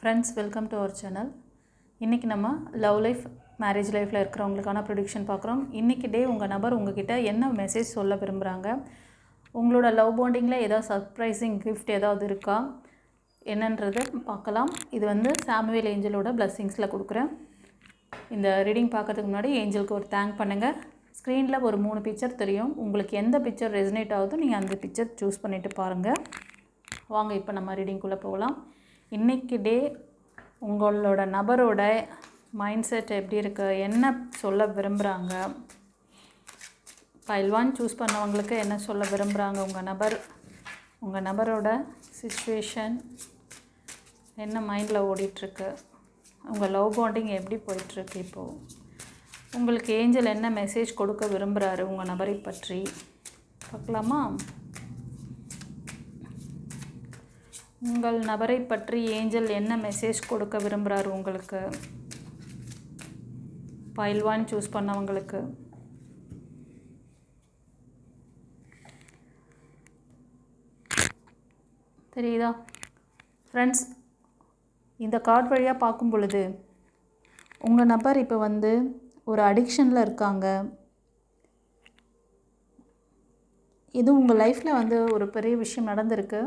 Friends welcome to our channel இன்றைக்கி நம்ம love life marriage லைஃப்பில் இருக்கிறவங்களுக்கான ப்ரொடிக்ஷன் பார்க்குறோம். இன்றைக்கி டே உங்கள் நபர் உங்ககிட்ட என்ன மெசேஜ் சொல்ல விரும்புகிறாங்க உங்களோட லவ் பாண்டிங்கில் ஏதாவது சர்ப்ரைசிங் கிஃப்ட் ஏதாவது இருக்கா? என்னன்றது பார்க்கலாம். இது வந்து சாமுவேல் ஏஞ்சலோட பிளஸ்ஸிங்ஸில் கொடுக்குறேன். இந்த ரீடிங் பார்க்கறதுக்கு முன்னாடி ஏஞ்சலுக்கு ஒரு தேங்க் பண்ணுங்கள் ஸ்க்ரீனில் ஒரு மூணு பிக்சர் தெரியும். உங்களுக்கு எந்த பிக்சர் ரெசனேட் ஆகுதோ நீங்கள் அந்த பிக்சர் சூஸ் பண்ணிவிட்டு பாருங்கள் வாங்க இப்போ நம்ம ரீடிங்குள்ளே போகலாம். இன்றைக்கி டே உங்களோட நபரோட மைண்ட் செட் எப்படி இருக்குது என்ன சொல்ல விரும்புகிறாங்க பைல்வான் சூஸ் பண்ணவங்களுக்கு என்ன சொல்ல விரும்புகிறாங்க உங்கள் நபர் உங்கள் நபரோட சுச்சுவேஷன் என்ன மைண்டில் ஓடிட்டுருக்கு? உங்கள் லவ் பாண்டிங் எப்படி போயிட்டுருக்கு இப்போது உங்களுக்கு ஏஞ்சல் என்ன மெசேஜ் கொடுக்க விரும்புகிறாரு உங்கள் நபரை பற்றி. பார்க்கலாமா? உங்கள் நபரை பற்றி ஏஞ்சல் என்ன மெசேஜ் கொடுக்க விரும்புகிறாரு உங்களுக்கு? பயில்வான் சூஸ் பண்ணவங்களுக்கு. தெரியுதா? ஃப்ரெண்ட்ஸ் இந்த கார்டு வழியாக பார்க்கும் பொழுது உங்கள் நபர் இப்போ வந்து ஒரு அடிக்ஷனில் இருக்காங்க. இது உங்கள் லைஃப்பில் வந்து ஒரு பெரிய விஷயம் நடந்திருக்கு.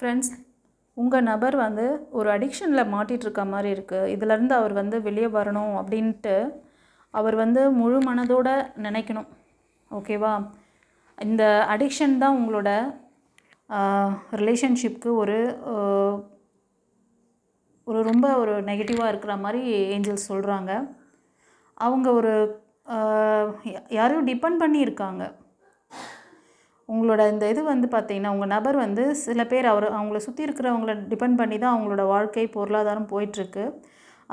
ஃப்ரெண்ட்ஸ் உங்கள் நபர் வந்து ஒரு அடிக்ஷனில் மாட்டிகிட்ருக்க மாதிரி இருக்குது இதிலேருந்து அவர் வந்து வெளியே வரணும் அப்படின்ட்டு அவர் வந்து முழு மனதோடு நினைக்கணும். ஓகேவா இந்த அடிக்ஷன் தான் உங்களோட ரிலேஷன்ஷிப்க்கு ஒரு ஒரு ரொம்ப ஒரு நெகட்டிவாக இருக்கிற மாதிரி ஏஞ்சல்ஸ் சொல்கிறாங்க அவங்க ஒரு யா- யாரையும் டிபெண்ட் பண்ணி இருக்காங்க உங்களோட இந்த இது வந்து பார்த்தீங்கன்னா உங்கள் நபர் வந்து சில பேர் அவர் அவங்கள சுற்றி இருக்கிறவங்கள டிபெண்ட் பண்ணி தான் அவங்களோட வாழ்க்கை பொருளாதாரம் போயிட்டுருக்கு.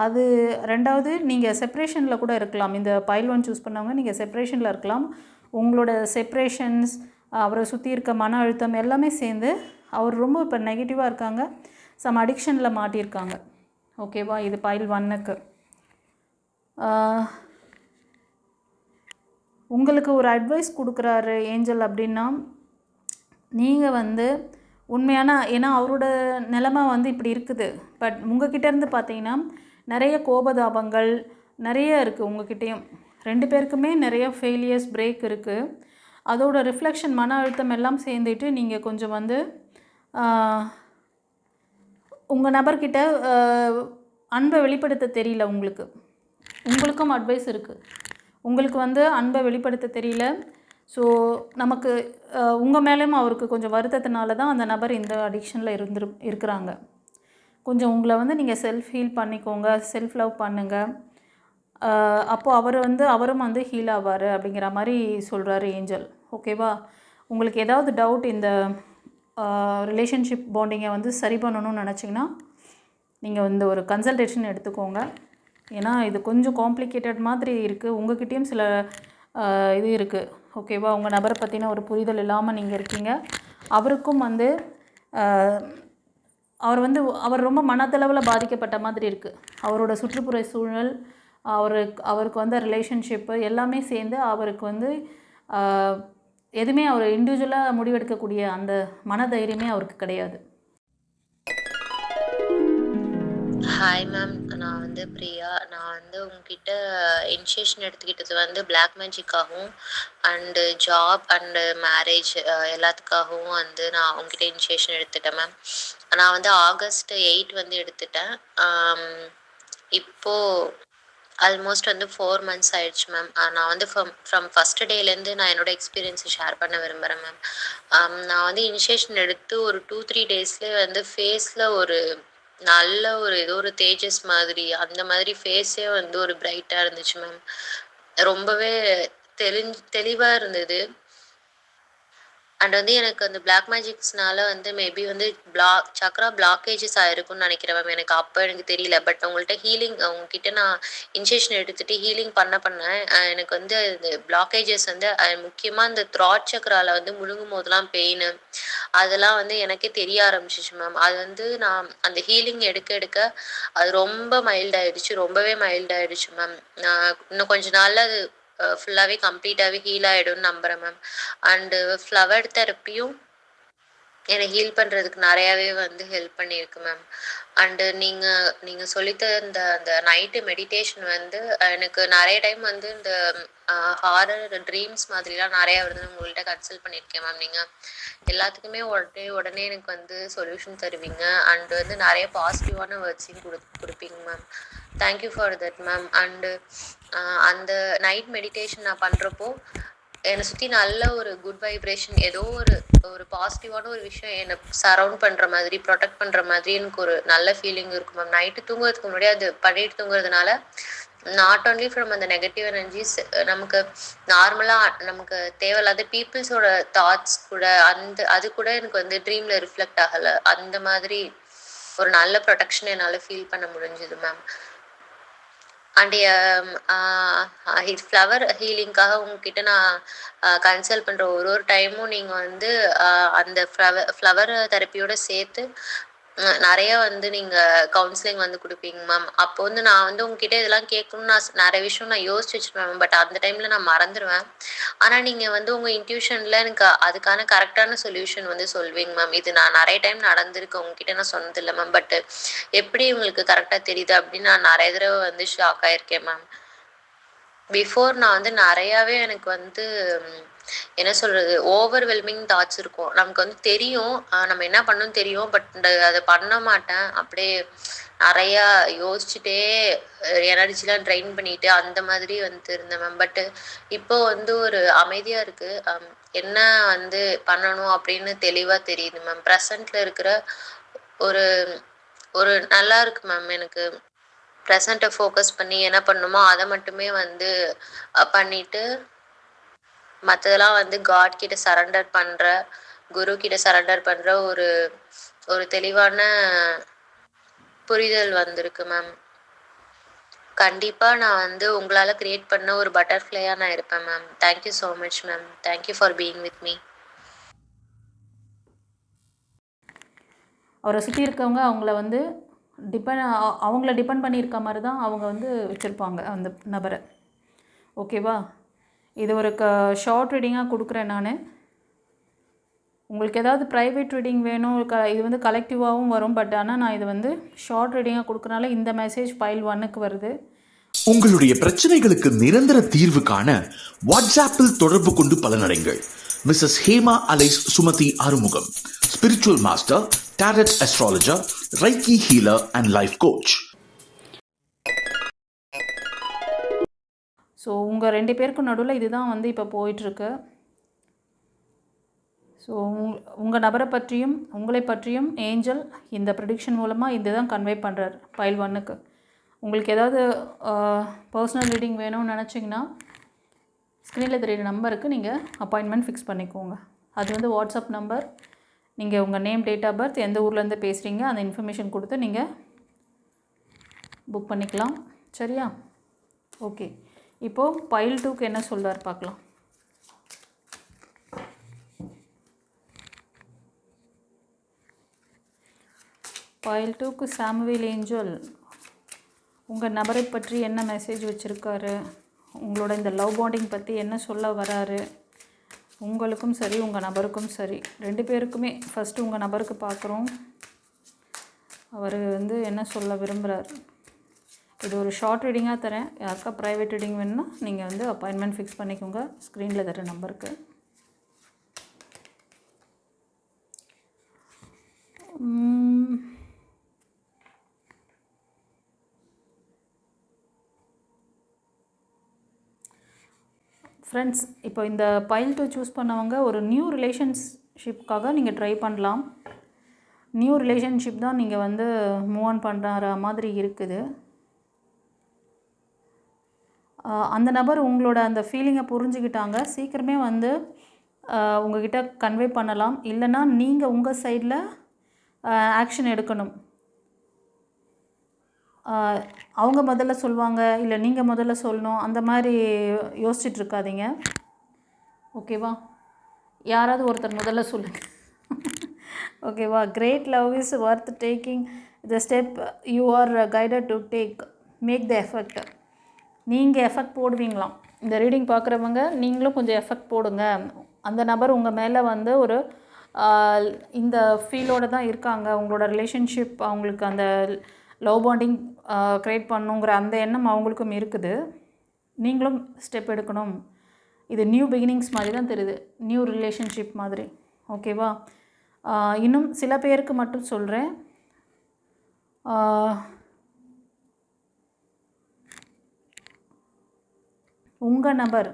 அது ரெண்டாவது நீங்கள் செப்ரேஷனில் கூட இருக்கலாம். இந்த பைல் ஒன் சூஸ் பண்ணவங்க நீங்கள் செப்ரேஷனில் இருக்கலாம். உங்களோட செப்ரேஷன்ஸ் அவரை சுற்றி இருக்க மன அழுத்தம் எல்லாமே சேர்ந்து அவர் ரொம்ப இப்போ நெகட்டிவாக இருக்காங்க. சம் அடிக்ஷனில் மாட்டியிருக்காங்க. ஓகேவா இது பைல் ஒன்னுக்கு உங்களுக்கு ஒரு அட்வைஸ் கொடுக்குறாரு ஏஞ்சல் அப்படின்னா நீங்கள் வந்து உண்மையான ஏன்னா அவரோட நிலமை வந்து இப்படி இருக்குது. பட் உங்கள் இருந்து பார்த்தீங்கன்னா நிறைய கோபதாபங்கள் நிறைய இருக்குது உங்ககிட்டயும். ரெண்டு பேருக்குமே நிறைய ஃபெயிலியர்ஸ் பிரேக் இருக்குது அதோட ரிஃப்ளெக்ஷன் மன அழுத்தம் எல்லாம் சேர்ந்துட்டு நீங்கள் கொஞ்சம் வந்து உங்கள் நபர்கிட்ட அன்பை வெளிப்படுத்த தெரியல உங்களுக்கு. உங்களுக்கும் அட்வைஸ் இருக்குது உங்களுக்கு வந்து அன்பை வெளிப்படுத்த தெரியல. ஸோ நமக்கு உங்கள் மேலேயும் அவருக்கு கொஞ்சம் வருத்தத்தினால தான் அந்த நபர் இந்த அடிக்ஷனில் இருந்துரு இருக்கிறாங்க. கொஞ்சம் உங்களை வந்து நீங்கள் செல்ஃப் ஹீல் பண்ணிக்கோங்க செல்ஃப் லவ் பண்ணுங்கள் அப்போது அவர் வந்து அவரும் வந்து ஹீல் ஆவார் அப்படிங்கிற மாதிரி சொல்கிறாரு ஏஞ்சல். ஓகேவா உங்களுக்கு ஏதாவது டவுட் இந்த ரிலேஷன்ஷிப் பாண்டிங்கை வந்து சரி பண்ணணும்னு நினச்சிங்கன்னா நீங்கள் வந்து ஒரு கன்சல்டேஷன் எடுத்துக்கோங்க. ஏன்னா இது கொஞ்சம் காம்ப்ளிகேட்டட் மாதிரி இருக்குது உங்ககிட்டயும் சில இது இருக்குது ஓகேவா உங்கள் நபரை பற்றின ஒரு புரிதல் இல்லாமல் நீங்கள் இருக்கீங்க. அவருக்கும் வந்து அவர் வந்து அவர் ரொம்ப மனதளவில் பாதிக்கப்பட்ட மாதிரி இருக்குது அவரோட சுற்றுப்புற சூழல் அவருக்கு அவருக்கு வந்த ரிலேஷன்ஷிப்பு எல்லாமே சேர்ந்து அவருக்கு வந்து எதுவுமே அவர் இண்டிவிஜுவலாக முடிவெடுக்கக்கூடிய அந்த மனதைரியமே அவருக்கு கிடையாது. ஹாய் மேம் நான் வந்து பிரியா. நான் வந்து உங்ககிட்ட இன்ஷேஷன் எடுத்துக்கிட்டது வந்து பிளாக் மேஜிக்காகவும் அண்டு ஜாப் அண்டு மேரேஜ் எல்லாத்துக்காகவும் வந்து நான் உங்ககிட்ட இன்ஷேஷன் எடுத்துட்டேன் மேம் நான் வந்து ஆகஸ்ட் எயிட் வந்து எடுத்துட்டேன். இப்போது ஆல்மோஸ்ட் வந்து ஃபோர் மந்த்ஸ் ஆயிடுச்சு மேம் நான் வந்து ஃப்ரம் ஃப்ரம் ஃபஸ்ட் டேலேருந்து நான் என்னோட எக்ஸ்பீரியன்ஸை ஷேர் பண்ண விரும்புகிறேன் மேம் நான் வந்து இனிஷியேஷன் எடுத்து ஒரு டூ த்ரீ டேஸ்லேயே வந்து ஃபேஸில் ஒரு நல்ல ஒரு ஏதோ ஒரு தேஜஸ் மாதிரி அந்த மாதிரி ஃபேஸே வந்து ஒரு பிரைட்டாக இருந்துச்சு மேம் ரொம்பவே தெரிஞ்சு தெளிவாக இருந்தது. அண்ட் வந்து எனக்கு அந்த பிளாக் மேஜிக்ஸ்னால வந்து மேபி வந்து பிளாக் சக்ரா பிளாக்கேஜஸ் ஆயிருக்கும்னு நினைக்கிறேன் மேம் எனக்கு அப்போ எனக்கு தெரியல. பட் உங்கள்கிட்ட ஹீலிங் உங்ககிட்ட நான் இன்ஜெக்ஷன் எடுத்துட்டு ஹீலிங் பண்ண பண்ண எனக்கு வந்து இந்த பிளாக்கேஜஸ் வந்து முக்கியமாக இந்த த்ராட் சக்ரால வந்து முழுங்கும் போதெல்லாம் பெயின் அதெல்லாம் வந்து எனக்கே தெரிய ஆரம்பிச்சிச்சு மேம் அது வந்து நான் அந்த ஹீலிங் எடுக்க எடுக்க அது ரொம்ப மைல்ட் ஆயிடுச்சு. ரொம்பவே மைல்ட் ஆயிடுச்சு மேம் நான் இன்னும் கொஞ்ச நாள்ல அது ஃபுல்லாகவே கம்ப்ளீட்டாகவே ஹீல் ஆகிடும்னு நம்புகிறேன் மேம் அண்டு ஃப்ளவர் தெரப்பியும் என்னை ஹீல் பண்ணுறதுக்கு நிறையாவே வந்து ஹெல்ப் பண்ணியிருக்கு மேம் அண்டு uh, நீங்கள் நீங்கள் சொல்லித்த இந்த அந்த நைட்டு மெடிடேஷன் வந்து எனக்கு நிறைய டைம் வந்து இந்த ஹாரர் ட்ரீம்ஸ் மாதிரிலாம் நிறையா வந்து உங்கள்கிட்ட கன்சல்ட் பண்ணியிருக்கேன் மேம் நீங்கள் எல்லாத்துக்குமே உடனே உடனே எனக்கு வந்து சொல்யூஷன் தருவீங்க. அண்ட் வந்து நிறைய பாசிட்டிவான வேர்ட்ஸையும் கொடு கொடுப்பீங்க ma'am thank you for that ma'am and அந்த நைட் மெடிடேஷன் நான் பண்ணுறப்போ என்னை சுற்றி நல்ல ஒரு குட் வைப்ரேஷன் ஏதோ ஒரு ஒரு பாசிட்டிவான ஒரு விஷயம் என்னை சரவுண்ட் பண்ணுற மாதிரி ப்ரொடெக்ட் பண்ணுற மாதிரி எனக்கு ஒரு நல்ல ஃபீலிங் இருக்கும் மேம் நைட்டு தூங்குறதுக்கு முன்னாடி அது பண்ணிட்டு தூங்குறதுனால நாட் ஓன்லி ஃப்ரம் அந்த நெகட்டிவ் எனர்ஜிஸ் நமக்கு நார்மலாக நமக்கு தேவையில்லாத பீப்புள்ஸோட தாட்ஸ் கூட அந்த அது கூட எனக்கு வந்து ட்ரீமில் ரிஃப்ளெக்ட் ஆகலை. அந்த மாதிரி ஒரு நல்ல ப்ரொடெக்ஷன் என்னால் ஃபீல் பண்ண முடிஞ்சுது மேம் அண்ட் ஹீ ஃப்ளவர் ஹீலிங்காக உங்ககிட்ட நான் uh, கன்சல்ட் பண்ணுற ஒரு ஒரு டைமும் நீங்கள் வந்து uh, அந்த ஃப்ளவர் ஃப்ளவர் தெரப்பியோட சேர்த்து நிறைய வந்து நீங்கள் கவுன்சிலிங் வந்து கொடுப்பீங்க மேம் அப்போ வந்து நான் வந்து உங்ககிட்ட இதெல்லாம் கேட்கணும்னு நான் நிறைய விஷயம் நான் யோசிச்சு வச்சிருப்பேன் மேம் பட் அந்த டைமில் நான் மறந்துடுவேன் ஆனால் நீங்கள் வந்து உங்கள் இன்ட்யூஷன்ல எனக்கு அதுக்கான கரெக்டான சொல்யூஷன் வந்து சொல்வீங்க மேம் இது நான் நிறைய டைம் நடந்திருக்கு. உங்ககிட்ட நான் சொன்னதில்லை மேம் பட் எப்படி உங்களுக்கு கரெக்டாக தெரியுது அப்படின்னு நான் நிறைய தடவை வந்து ஷாக் ஆயிருக்கேன் மேம் பிஃபோர் நான் வந்து நிறையாவே எனக்கு வந்து என்ன சொல்றது ஓவர்வெல்மிங் தாட்ஸ் இருக்கும். நமக்கு வந்து தெரியும் நம்ம என்ன பண்ணணும்னு தெரியும் பட் அதை பண்ண மாட்டேன். அப்படியே நிறையா யோசிச்சுட்டே எனர்ஜிலாம் ட்ரைன் பண்ணிட்டு அந்த மாதிரி வந்து இருந்தேன் மேம் பட் இப்போ வந்து ஒரு அமைதியாக இருக்கு. என்ன வந்து பண்ணணும் அப்படின்னு தெளிவாக தெரியுது மேம் ப்ரெசண்ட்டில் இருக்கிற ஒரு ஒரு நல்லா இருக்கு மேம் எனக்கு. ப்ரெசண்ட்டை ஃபோக்கஸ் பண்ணி என்ன பண்ணணுமோ அதை மட்டுமே வந்து பண்ணிட்டு மற்றதெல்லாம் வந்து காட் கிட்ட சரண்டர் பண்ற குரு கிட்ட சரண்டர் பண்ற ஒரு ஒரு தெளிவான புரிதல் வந்திருக்கு மேம் கண்டிப்பா நான் வந்து உங்களால கிரியேட் பண்ண ஒரு பட்டர்ஃப்ளையா நான் இருப்பேன் ma'am thank you so much ma'am thank you for being with me அவரை சுற்றி இருக்கவங்க அவங்கள வந்து டிபெண்ட் அவங்கள டிபெண்ட் பண்ணியிருக்க மாதிரி தான் அவங்க வந்து வச்சுருப்பாங்க அந்த நபரை. ஓகேவா இது ஒரு க ஷார்ட் ரீடிங்காக கொடுக்குறேன் நான். உங்களுக்கு ஏதாவது ப்ரைவேட் ரீடிங் வேணும் க இது வந்து கலெக்டிவாகவும் வரும் பட் ஆனால் நான் இது வந்து ஷார்ட் ரீடிங்காக கொடுக்குறனால இந்த மெசேஜ் ஃபைல் ஒன்னுக்கு வருது. உங்களுடைய பிரச்சனைகளுக்கு நிரந்தர தீர்வு காண வாட்ஸ்ஆப்பில் தொடர்பு கொண்டு பலனடைங்கள். Mrs Hema alias Sumathi Arumugam. Spiritual master tarot astrologer reiki healer and life coach so உங்கள் ரெண்டு பேருக்கும் நடுவில் இதுதான் வந்து இப்போ போயிட்டுருக்கு. ஸோ உங் உங்கள் நபரை பற்றியும் உங்களை பற்றியும் ஏஞ்சல் இந்த ப்ரிடிக்ஷன் மூலமாக இதுதான் கன்வே பண்ணுறார் பைல் ஒன்னுக்கு உங்களுக்கு ஏதாவது பர்சனல் ரீடிங் வேணும்னு நினச்சிங்கன்னா ஸ்க்ரீனில் தெரியுற நம்பருக்கு நீங்கள் அப்பாயின்மெண்ட் ஃபிக்ஸ் பண்ணிக்கோங்க. அது வந்து வாட்ஸ்அப் நம்பர் நீங்கள் உங்கள் நேம் டேட் ஆஃப் பர்த் எந்த ஊர்லேருந்து பேசுகிறீங்க அந்த இன்ஃபர்மேஷன் கொடுத்து நீங்கள் புக் பண்ணிக்கலாம். சரியா? ஓகே இப்போது பைல் டூக்கு என்ன சொல்றார் பார்க்கலாம். பைல் டூக்கு சாமுவேல் ஏஞ்சல் உங்கள் நபரை பற்றி என்ன மெசேஜ் வச்சுருக்காரு? உங்களோட இந்த லவ் பாண்டிங் பற்றி என்ன சொல்ல வராரு? உங்களுக்கும் சரி உங்கள் நபருக்கும் சரி ரெண்டு பேருக்குமே ஃபஸ்ட்டு உங்கள் நபருக்கு பார்க்குறோம். அவர் வந்து என்ன சொல்ல விரும்புகிறார் இது ஒரு ஷார்ட் ரீடிங்காக தரேன். யாருக்கா ப்ரைவேட் ரீடிங் வேணும்னா நீங்கள் வந்து அப்பாயின்மெண்ட் ஃபிக்ஸ் பண்ணிக்கோங்க. ஸ்க்ரீனில் தர நம்பருக்கு. ஃப்ரெண்ட்ஸ் இப்போ இந்த பைல் டூ சூஸ் பண்ணவங்க ஒரு நியூ ரிலேஷன்ஷிப்காக நீங்கள் ட்ரை பண்ணலாம். நியூ ரிலேஷன்ஷிப் தான் நீங்கள் வந்து மூவ் ஆன் பண்ணுற மாதிரி இருக்குது. அந்த நபர் உங்களோட அந்த ஃபீலிங்கை புரிஞ்சுக்கிட்டாங்க. சீக்கிரமே வந்து உங்ககிட்ட கன்வே பண்ணலாம். இல்லைன்னா நீங்கள் உங்கள் சைடில் ஆக்ஷன் எடுக்கணும். அவங்க முதல்ல சொல்லுவாங்க இல்லை நீங்கள் முதல்ல சொல்லணும். அந்த மாதிரி யோசிச்சுட்டு இருக்காதீங்க. ஓகேவா? யாராவது ஒருத்தர் முதல்ல சொல்லுங்கள் ஓகேவா? Great love is worth taking the step you are guided to take make the effect நீங்கள் எஃபெக்ட் போடுவீங்களாம். இந்த ரீடிங் பார்க்குறவங்க நீங்களும் கொஞ்சம் எஃபெக்ட் போடுங்க. அந்த நபர் உங்கள் மேலே வந்து ஒரு இந்த ஃபீலோடு தான் இருக்காங்க. உங்களோட ரிலேஷன்ஷிப் அவங்களுக்கு அந்த லவ் பாண்டிங் க்ரியேட் பண்ணுங்கிற அந்த எண்ணம் அவங்களுக்கும் இருக்குது. நீங்களும் ஸ்டெப் எடுக்கணும். இது நியூ பிகினிங்ஸ் மாதிரி தான் தெரியுது. நியூ ரிலேஷன்ஷிப் மாதிரி. ஓகேவா இன்னும் சில பேருக்கு மட்டும் சொல்கிறேன் உங்கள் நபர்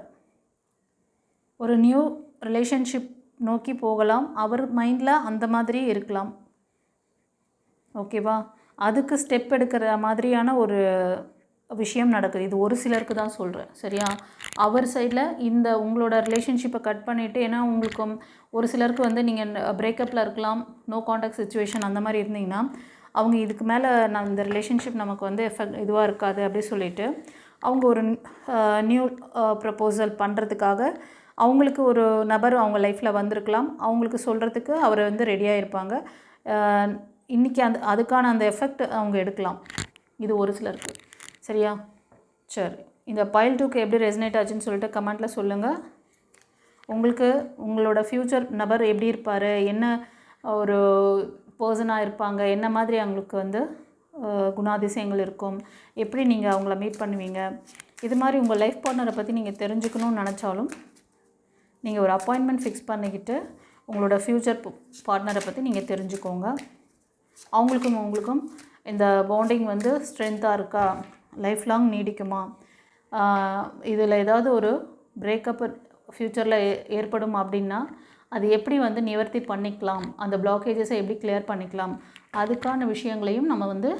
ஒரு நியூ ரிலேஷன்ஷிப் நோக்கி போகலாம். அவர் மைண்டில் அந்த மாதிரி இருக்கலாம். ஓகேவா? அதுக்கு ஸ்டெப் எடுக்கிற மாதிரியான ஒரு விஷயம் நடக்குது. இது ஒரு சிலருக்கு தான் சொல்கிறேன் சரியா? அவர் சைடில் இந்த உங்களோட ரிலேஷன்ஷிப்பை கட் பண்ணிவிட்டு ஏன்னா உங்களுக்கு ஒரு சிலருக்கு வந்து நீங்கள் பிரேக்கப்பில் இருக்கலாம். நோ காண்டாக்ட் சுச்சுவேஷன் அந்த மாதிரி இருந்தீங்கன்னா அவங்க இதுக்கு மேலே நான் இந்த ரிலேஷன்ஷிப் நமக்கு வந்து எஃபெக்ட் இதுவாக இருக்காது அப்படி சொல்லிவிட்டு அவங்க ஒரு நியூ ப்ரப்போசல் பண்ணுறதுக்காக அவங்களுக்கு ஒரு நபர் அவங்க லைஃப்பில் வந்திருக்கலாம். அவங்களுக்கு சொல்கிறதுக்கு அவர் வந்து ரெடியாக இருப்பாங்க இன்றைக்கி இன்னைக்கு அந்த அதுக்கான அந்த எஃபெக்ட் அவங்க எடுக்கலாம். இது ஒரு சிலருக்கு. சரியா? சரி. இந்த பைல் டூக்கு எப்படி ரெசனேட் ஆச்சுன்னு சொல்லிட்டு கமெண்ட்டில் சொல்லுங்கள் உங்களுக்கு உங்களோட ஃப்யூச்சர் நபர் எப்படி இருப்பார்? என்ன ஒரு பர்சனாக இருப்பாங்க? என்ன மாதிரி அவங்களுக்கு வந்து குணாதிசயங்கள் இருக்கும். எப்படி நீங்கள் அவங்கள மீட் பண்ணுவீங்க? இது மாதிரி உங்கள் லைஃப் பார்ட்னரை பற்றி நீங்கள் தெரிஞ்சுக்கணும்னு நினச்சாலும் நீங்கள் ஒரு அப்பாயின்மெண்ட் ஃபிக்ஸ் பண்ணிக்கிட்டு உங்களோட ஃப்யூச்சர் பார்ட்னரை பற்றி நீங்கள் தெரிஞ்சுக்கோங்க. அவங்களுக்கும் உங்களுக்கும் இந்த பாண்டிங் வந்து ஸ்ட்ரென்த்தாக இருக்கா? லைஃப் லாங் நீடிக்குமா இதில் ஏதாவது ஒரு பிரேக்கப் ஃப்யூச்சரில் ஏற்படும் அப்படின்னா அது எப்படி வந்து நிவர்த்தி பண்ணிக்கலாம்? அந்த பிளாக்கேஜஸை எப்படி கிளியர் பண்ணிக்கலாம்? அதுக்கான விஷயங்களையும் நம்ம வந்து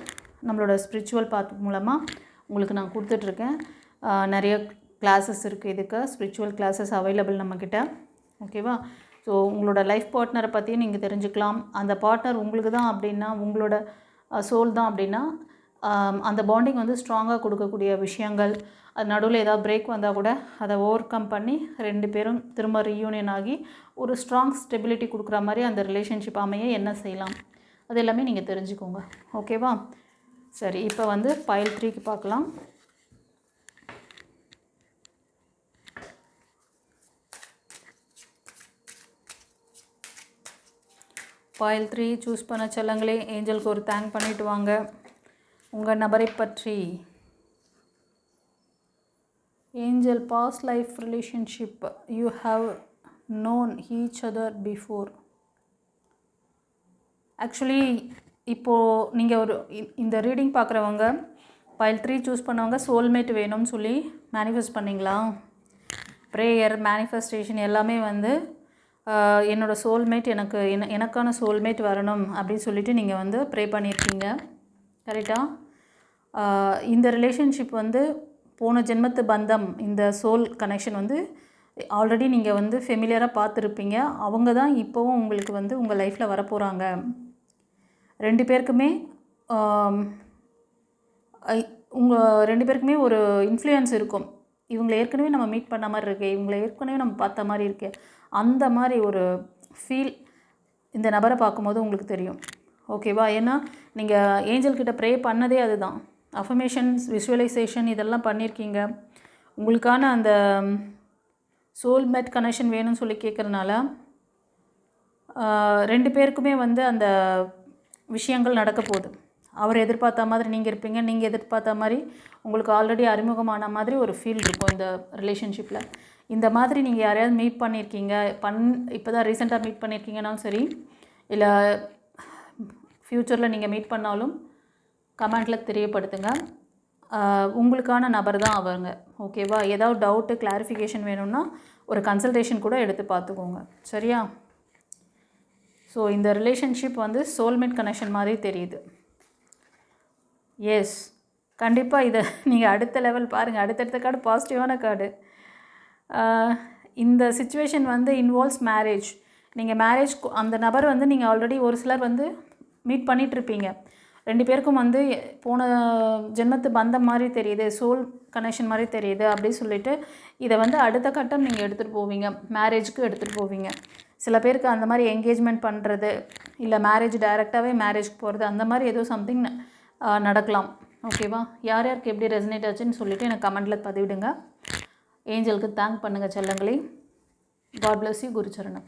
நம்மளோட ஸ்பிரிச்சுவல் பாத் மூலமாக உங்களுக்கு நான் கொடுத்துட்ருக்கேன். நிறைய கிளாஸஸ் இருக்குது இதுக்கு ஸ்பிரிச்சுவல் கிளாஸஸ் அவைலபிள் நம்மக்கிட்ட ஓகேவா ஸோ உங்களோட லைஃப் பார்ட்னரை பற்றியும் நீங்கள் தெரிஞ்சுக்கலாம். அந்த பார்ட்னர் உங்களுக்கு தான் அப்படின்னா உங்களோட சோல் தான் அப்படின்னா அந்த பாண்டிங் வந்து ஸ்ட்ராங்காக கொடுக்கக்கூடிய விஷயங்கள் அது நடுவில் ஏதாவது பிரேக் வந்தால் கூட அதை ஓவர் கம் பண்ணி ரெண்டு பேரும் திரும்ப ரீயூனியன் ஆகி ஒரு ஸ்ட்ராங் ஸ்டெபிலிட்டி கொடுக்குற மாதிரி அந்த ரிலேஷன்ஷிப் அமைய என்ன செய்யலாம்? அது எல்லாமே நீங்கள் தெரிஞ்சுக்கோங்க. ஓகேவா சரி இப்போ வந்து பைல் த்ரீக்கு பார்க்கலாம். பாயில் த்ரீ சூஸ் பண்ண செல்லங்களே ஏஞ்சலுக்கு ஒரு தேங்க் பண்ணிவிட்டு வாங்க. உங்கள் நபரை பற்றி. Angel past life relationship you have known each other before actually இப்போது நீங்கள் ஒரு இந்த ரீடிங் பார்க்குறவங்க பைல் த்ரீ சூஸ் பண்ணவங்க சோல்மேட் வேணும்னு சொல்லி மேனிஃபெஸ்ட் பண்ணீங்களா? ப்ரேயர் மேனிஃபெஸ்டேஷன் எல்லாமே வந்து என்னோடய சோல்மேட் எனக்கு என எனக்கான சோல்மேட் வரணும் அப்படின்னு சொல்லிட்டு நீங்கள் வந்து ப்ரே பண்ணியிருக்கீங்க. கரெக்டாக இந்த ரிலேஷன்ஷிப் வந்து போன ஜென்மத்து பந்தம் இந்த சோல் கனெக்ஷன் வந்து ஆல்ரெடி நீங்கள் வந்து ஃபெமிலியராக பார்த்துருப்பீங்க. அவங்க தான் இப்போவும் உங்களுக்கு வந்து உங்கள் லைஃப்பில் வரப்போகிறாங்க ரெண்டு பேருக்குமே உங்கள் ரெண்டு பேருக்குமே ஒரு இன்ஃப்ளூயன்ஸ் இருக்கும். இவங்களை ஏற்கனவே நம்ம மீட் பண்ண மாதிரி இருக்கு இவங்களை ஏற்கனவே நம்ம பார்த்த மாதிரி இருக்கு. அந்த மாதிரி ஒரு ஃபீல் இந்த நபரை பார்க்கும்போது உங்களுக்கு தெரியும். ஓகேவா ஏன்னா நீங்கள் ஏஞ்சல்கிட்ட ப்ரே பண்ணதே அதுதான். அஃபமேஷன்ஸ் விஷுவலைசேஷன் இதெல்லாம் பண்ணியிருக்கீங்க உங்களுக்கான அந்த சோல்மேட் கனெக்ஷன் வேணும்னு சொல்லி கேட்குறனால ரெண்டு பேருக்குமே வந்து அந்த விஷயங்கள் நடக்க போகுது. அவர் எதிர்பார்த்த மாதிரி நீங்கள் இருப்பீங்க. நீங்கள் எதிர்பார்த்த மாதிரி உங்களுக்கு ஆல்ரெடி அறிமுகமான மாதிரி ஒரு ஃபீல் இருக்கும் இந்த ரிலேஷன்ஷிப்பில் இந்த மாதிரி நீங்கள் யாரையாவது மீட் பண்ணியிருக்கீங்க பண் இப்போ தான் ரீசெண்டாக மீட் பண்ணியிருக்கீங்கனாலும் சரி இல்லை ஃப்யூச்சரில் நீங்கள் மீட் பண்ணாலும் கமெண்ட்டில் தெரியப்படுத்துங்க. உங்களுக்கான நபர் தான் அவங்க. ஓகேவா ஏதாவது டவுட்டு கிளாரிஃபிகேஷன் வேணும்னா ஒரு கன்சல்டேஷன் கூட எடுத்து பார்த்துக்கோங்க. சரியா? ஸோ இந்த ரிலேஷன்ஷிப் வந்து சோல்மேட் கனெக்ஷன் மாதிரி தெரியுது. எஸ் கண்டிப்பாக இதை நீங்கள் அடுத்த லெவல் பாருங்கள் அடுத்தடுத்த கார்டு பாசிட்டிவான கார்டு இந்த சுச்சுவேஷன் வந்து இன்வால்வ்ஸ் மேரேஜ் நீங்கள் மேரேஜ் அந்த நபர் வந்து நீங்கள் ஆல்ரெடி ஒரு சிலர் வந்து மீட் பண்ணிகிட்ருப்பீங்க ரெண்டு பேருக்கும் வந்து போன ஜென்மத்து பந்தம் மாதிரி தெரியுது சோல் கனெக்ஷன் மாதிரி தெரியுது அப்படின்னு சொல்லிட்டு இதை வந்து அடுத்த கட்டம் நீங்கள் எடுத்துகிட்டு போவீங்க. மேரேஜுக்கு எடுத்துகிட்டு போவீங்க. சில பேருக்கு அந்த மாதிரி என்கேஜ்மெண்ட் பண்ணுறது இல்லை மேரேஜ் டைரெக்டாகவே மேரேஜ்க்கு போகிறது அந்த மாதிரி ஏதோ சம்திங் நடக்கலாம். ஓகேவா யார் யாருக்கு எப்படி ரெசனேட் ஆச்சுன்னு சொல்லிவிட்டு எனக்கு கமெண்ட்டில் பதிவிடுங்க. ஏஞ்சலுக்கு தேங்க் பண்ணுங்கள் செல்லங்களே. God bless you குருச்சரணம்